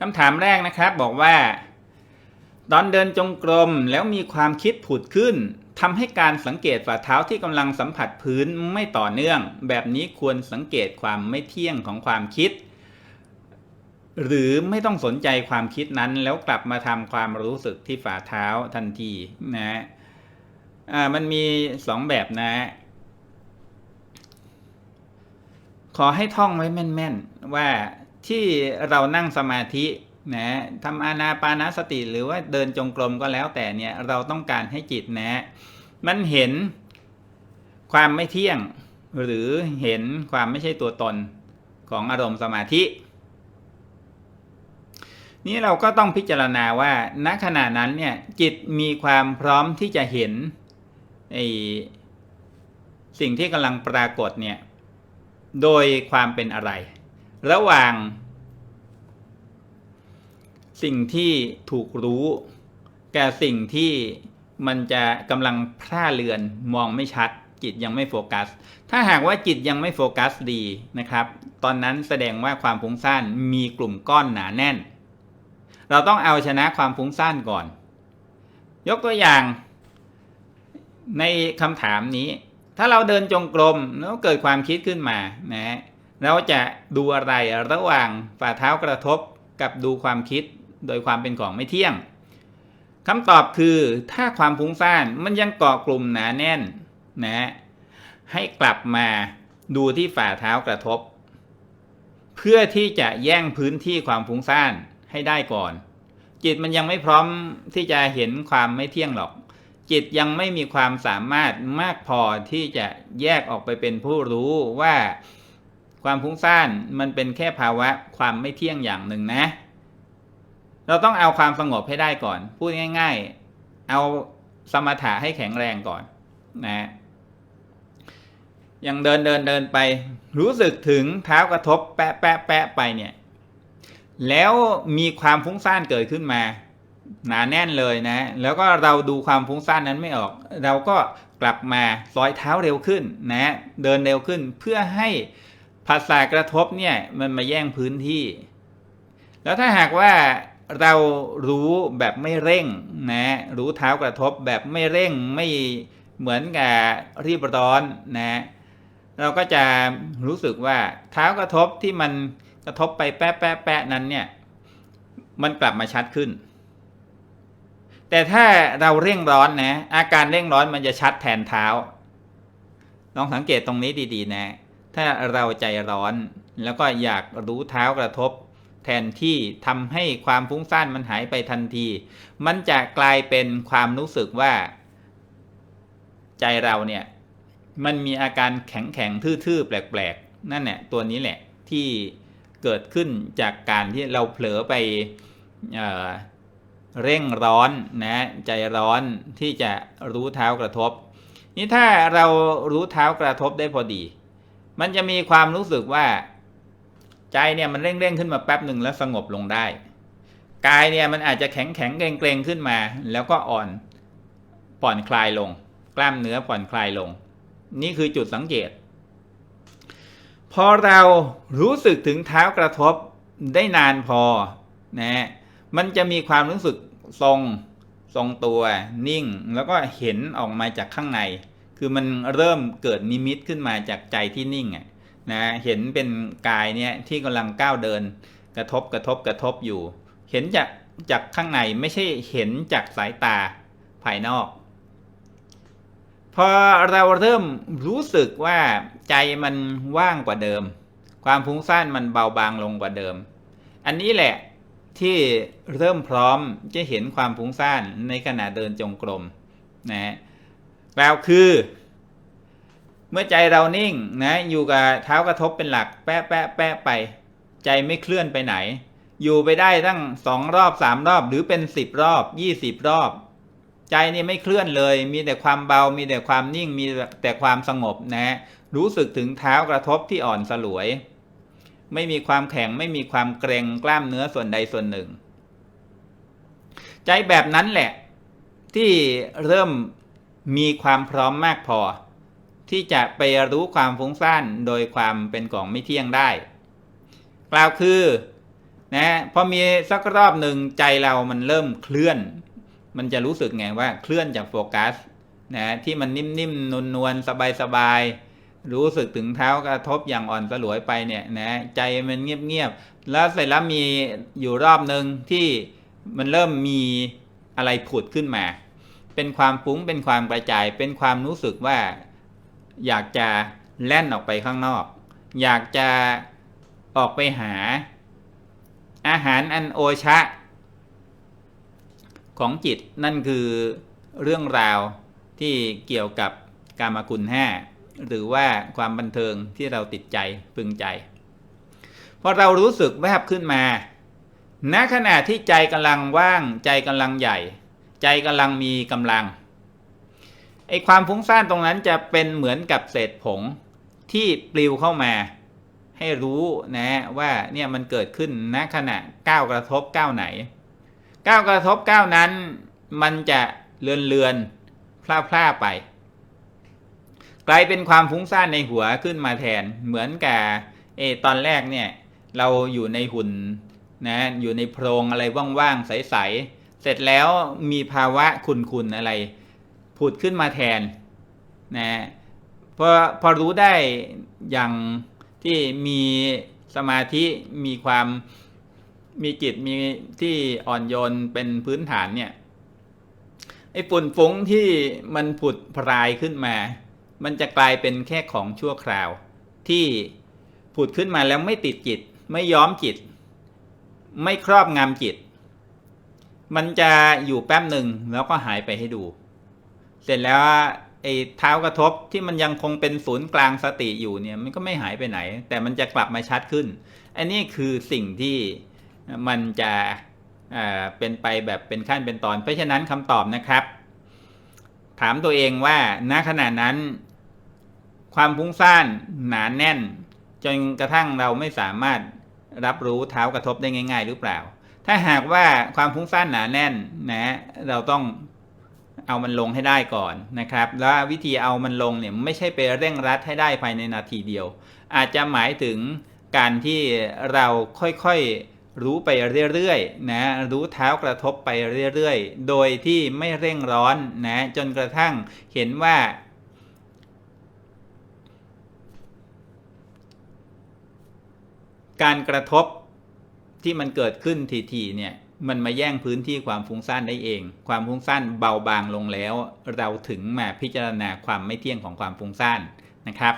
คำถามแรกนะครับบอกว่า ตอนเดินจงกรมแล้วมีความคิดผุดขึ้นทำให้การสังเกตฝ่าเท้าที่กำลังสัมผัสพื้นไม่ต่อเนื่อง แบบนี้ควรสังเกตความไม่เที่ยงของความคิด หรือไม่ต้องสนใจความคิดนั้น แล้วกลับมาทำความรู้สึกที่ฝ่าเท้าทันทีนะอ่ามันมีสองแบบนะ ขอให้ท่องไว้แม่น ๆ ว่า ที่เรานั่งสมาธินะทำอานาปานาสติหรือว่าเดินจงกรมก็แล้วแต่เนี่ยเราต้องการให้จิตนะ มันเห็นความไม่เที่ยงหรือเห็นความไม่ใช่ตัวตนของอารมณ์สมาธิ นี่เราก็ต้องพิจารณาว่าณขณะนั้นเนี่ยจิตมีความพร้อมที่จะเห็นไอสิ่งที่กำลังปรากฏเนี่ยโดยความเป็นอะไร ระหว่าง สิ่งที่ถูกรู้กับสิ่งที่มันจะกำลังพร่าเรือนมองไม่ชัด จิตยังไม่โฟกัส ถ้าหากว่าจิตยังไม่โฟกัสดีนะครับ ตอนนั้นแสดงว่าความฟุ้งซ่านมีกลุ่มก้อนหนาแน่น เราต้องเอาชนะความฟุ้งซ่านก่อน ยกตัวอย่าง ในคำถามนี้ ถ้าเราเดินจงกรมแล้วเกิดความคิดขึ้นมานะ เราจะดูอะไรระหว่างฝ่าเท้ากระทบกับดูความคิดโดยความเป็นของไม่เที่ยงคำตอบคือถ้าความฟุ้งซ่านมันยังเกาะกลุ่มหนาแน่นนะให้กลับมาดูที่ฝ่าเท้ากระทบ เพื่อที่จะแย่งพื้นที่ความฟุ้งซ่านให้ได้ก่อน จิตมันยังไม่พร้อมที่จะเห็นความไม่เที่ยงหรอก จิตยังไม่มีความสามารถมากพอที่จะแยกออกไปเป็นผู้รู้ว่า ความฟุ้งซ่านมันเป็นแค่ภาวะความไม่เที่ยงอย่างหนึ่งนะ เราต้องเอาความสงบให้ได้ก่อน พูดง่าย ๆ เอาสมถะให้แข็งแรงก่อนนะยังเดินเดินเดินไป รู้สึกถึงเท้ากระทบแปะแปะแปะไปเนี่ย แล้วมีความฟุ้งซ่านเกิดขึ้นมา หนาแน่นเลยนะ แล้วก็เราดูความฟุ้งซ่านนั้นไม่ออก เราก็กลับมาซอยเท้าเร็วขึ้นนะ เดินเร็วขึ้นเพื่อให้ ภาษากระทบเนี่ยมันมาแย่งพื้นที่ แล้วถ้าหากว่าเรารู้แบบไม่เร่งนะรู้เท้ากระทบแบบไม่เร่งไม่เหมือนกับรีบร้อนนะเราก็จะรู้สึกว่าเท้ากระทบที่มันกระทบไปแปะแปะแปะนั้นเนี่ยมันกลับมาชัดขึ้น แต่ถ้าเราเร่งร้อนนะอาการเร่งร้อนมันจะชัดแทนเท้าลองสังเกตตรงนี้ดีๆนะ ถ้าเราใจร้อน แล้วก็อยากรู้เท้ากระทบ แทนที่ทำให้ความฟุ้งซ่านมันหายไปทันที มันจะกลายเป็นความรู้สึกว่า ใจเราเนี่ยมันมีอาการแข็งแข็งทื่อๆแปลกๆ นั่นแหละตัวนี้แหละที่เกิดขึ้นจากการที่เราเผลอไปเเร่งร้อนนะใจร้อนที่จะรู้เท้ากระทบ นี่ถ้าเรารู้เท้ากระทบได้พอดี มันจะมีความรู้สึกว่า ใจเนี่ยมันเร่งเร่งขึ้นมาแป๊บหนึ่งแล้วสงบลงได้ กายเนี่ยมันอาจจะแข็งแข็งเกรงเกรงขึ้นมา แล้วก็อ่อนผ่อนคลายลง กล้ามเนื้อผ่อนคลายลง นี่คือจุดสังเกต พอเรารู้สึกถึงเท้ากระทบได้นานพอนะมันจะมีความรู้สึกทรงทรงตัวนิ่ง แล้วก็เห็นออกมาจากข้างใน คือมันเริ่มเกิดนิมิตขึ้นมาจากใจที่นิ่งอะนะเห็นเป็นกายเนี่ยที่กำลังก้าวเดิน กระทบกระทบกระทบอยู่ เห็นจากจากข้างในไม่ใช่เห็นจากสายตาภายนอก พอเราเริ่มรู้สึกว่าใจมันว่างกว่าเดิม ความฟุ้งซ่านมันเบาบางลงกว่าเดิม อันนี้แหละที่เริ่มพร้อมจะเห็นความฟุ้งซ่านในขณะเดินจงกรมนะฮะ กล่าวคือ เมื่อใจเรานิ่งนะอยู่กับเท้ากระทบเป็นหลัก แปะแปะแปะไป ใจไม่เคลื่อนไปไหน อยู่ไปได้ตั้งสองรอบสามรอบหรือเป็นสิบรอบยี่สิบรอบ ใจนี่ไม่เคลื่อนเลย มีแต่ความเบา มีแต่ความนิ่ง มีแต่ความสงบนะรู้สึกถึงเท้ากระทบที่อ่อนสลวย ไม่มีความแข็งไม่มีความเกรงกล้ามเนื้อส่วนใดส่วนหนึ่ง ใจแบบนั้นแหละ ที่เริ่ม มีความพร้อมมากพอ ที่จะไปรู้ความฟุ้งซ่านโดยความเป็นของไม่เที่ยงได้ กล่าวคือนะพอมีสักรอบหนึ่งใจเรามันเริ่มเคลื่อน มันจะรู้สึกไงว่าเคลื่อนจากโฟกัสนะที่มันนิ่มๆนวลๆสบายๆรู้สึกถึงเท้ากระทบอย่างอ่อนสลวยไปเนี่ยนะใจมันเงียบๆแล้วเสร็จแล้วมีอยู่รอบหนึ่งที่มันเริ่มมีอะไรผุดขึ้นมา เป็นความฟุ้งเป็นความกระจาย เป็นความรู้สึกว่า อยากจะแล่นออกไปข้างนอก อยากจะออกไปหา อาหารอันโอชะ ของจิตนั่นคือเรื่องราวที่เกี่ยวกับกามคุณห้าหรือว่าความบันเทิงที่เราติดใจพึงใจพอเรารู้สึกแวบขึ้นมาณขณะที่ใจกำลังว่างใจกำลังใหญ่ ใจกำลังมีกำลังไอความฟุ้งซ่านตรงนั้นจะเป็นเหมือนกับเศษผงที่ปลิวเข้ามา ให้รู้นะว่าเนี่ยมันเกิดขึ้นณขณะก้าวกระทบก้าวไหนก้าวกระทบก้าวนั้น มันจะเลือนเลือนพล่าพล่าๆไป กลายเป็นความฟุ้งซ่านในหัวขึ้นมาแทนเหมือนกับเออตอนแรกเนี่ยเราอยู่ในหุ่นนะอยู่ในโพรงอะไรว่างๆใสๆ เสร็จแล้วมีภาวะขุนๆอะไร ผุดขึ้นมาแทนนะพอพอรู้ได้อย่างที่มีสมาธิมีความมีจิตมีที่อ่อนโยนเป็นพื้นฐานเนี่ยไอ้ฝุ่นฟุ้งที่มันผุดพรายขึ้นมา มันจะกลายเป็นแค่ของชั่วคราว ที่ผุดขึ้นมาแล้วไม่ติดจิต ไม่ย้อมจิต ไม่ครอบงำจิต มันจะอยู่แป๊บหนึ่งแล้วก็หายไปให้ดู เสร็จแล้วไอ้เท้ากระทบที่มันยังคงเป็นศูนย์กลางสติอยู่เนี่ยมันก็ไม่หายไปไหน แต่มันจะกลับมาชัดขึ้น อันนี้คือสิ่งที่มันจะเเป็นไปแบบเป็นขั้นเป็นตอน เพราะฉะนั้นคำตอบนะครับ ถามตัวเองว่าณขณะนั้น ความฟุ้งซ่านหนานแน่น จนกระทั่งเราไม่สามารถรับรู้เท้ากระทบได้ง่าย ๆ หรือเปล่า ถ้าหากว่าความฟุ้งซ่านหนาแน่นนะเราต้องเอามันลงให้ได้ก่อนนะครับ แล้ววิธีเอามันลงเนี่ยไม่ใช่ไปเร่งรัดให้ได้ภายในนาทีเดียว อาจจะหมายถึงการที่เราค่อยๆรู้ไปเรื่อยๆนะรู้เท้ากระทบไปเรื่อยๆ โดยที่ไม่เร่งร้อนนะจนกระทั่งเห็นว่า การกระทบ ที่มันเกิดขึ้นทีๆเนี่ยมันมาแย่งพื้นที่ความฟุ้งซ่านได้เอง ความฟุ้งซ่านเบาบางลงแล้ว เราถึงมาพิจารณาความไม่เที่ยงของความฟุ้งซ่านนะครับ